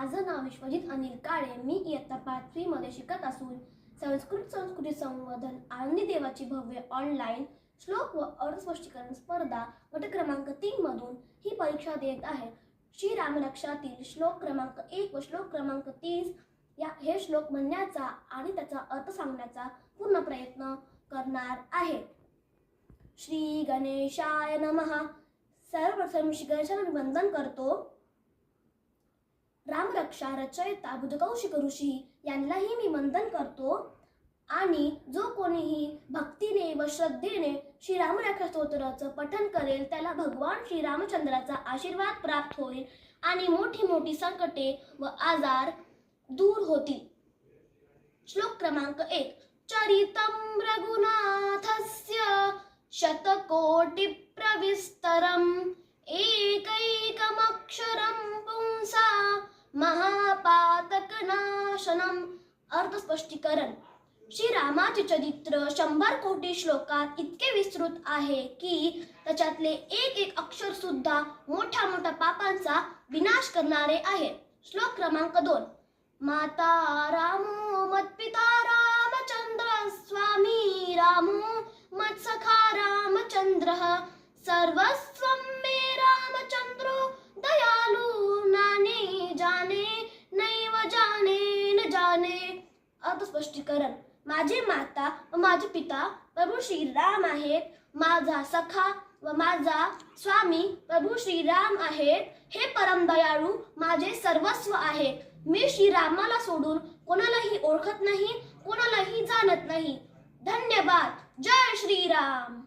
माझं नाव विश्वजित अनिल काळे. मी इयत्ता पाचवीमध्ये शिकत असून संस्कृत संस्कृती संवर्धन आनंदी देवाची भव्य ऑनलाईन श्लोक व अर्थस्पष्टीकरण स्पर्धा गट क्रमांक तीन मधून ही परीक्षा देत आहे. श्री रामरक्षातील श्लोक क्रमांक एक व श्लोक क्रमांक तीस या हे श्लोक म्हणण्याचा आणि त्याचा अर्थ सांगण्याचा पूर्ण प्रयत्न करणार आहे. श्री गणेशाय नमः. सर्वप्रथम श्री गणेशाला वंदन करतो. रामरक्षा रचयिता बुधकौशिक ऋषी यांनाही मी वंदन करतो. आणि जो कोणीही भक्तीने व श्रद्धेने श्री रामरक्षा स्तोत्राचं पठन करेल त्याला भगवान श्री रामचंद्राचा आशीर्वाद प्राप्त होईल आणि मोठी मोठी संकटे व आजार दूर होतील. श्लोक क्रमांक एक. चरितं रघुनाथस्य शतकोटि प्रविस्तरम महापातकनाशनम। अर्थस्पष्टीकरण। श्री रामाचे चरित्र शंभर कोटी श्लोकात इतके विस्तृत आहे की त्याच्यातले एक एक अक्षर सुद्धा मोठ्या मोठ्या पापांचा विनाश करणारे आहे. श्लोक क्रमांक दोन. माता रामो मत्पिता रामचंद्र स्वामी रामो मत्सखा रामचंद्र। सर्वस्व अर्थस्पष्टीकरण माझे माता व माझे पिता प्रभू श्रीराम आहेत. माझा सखा व माझा स्वामी प्रभू श्रीराम आहेत. हे परम दयाळू माझे सर्वस्व आहे मी श्रीरामाला सोडून कोणालाही ओळखत नाही कोणालाही जाणत नाही. धन्यवाद. जय श्रीराम.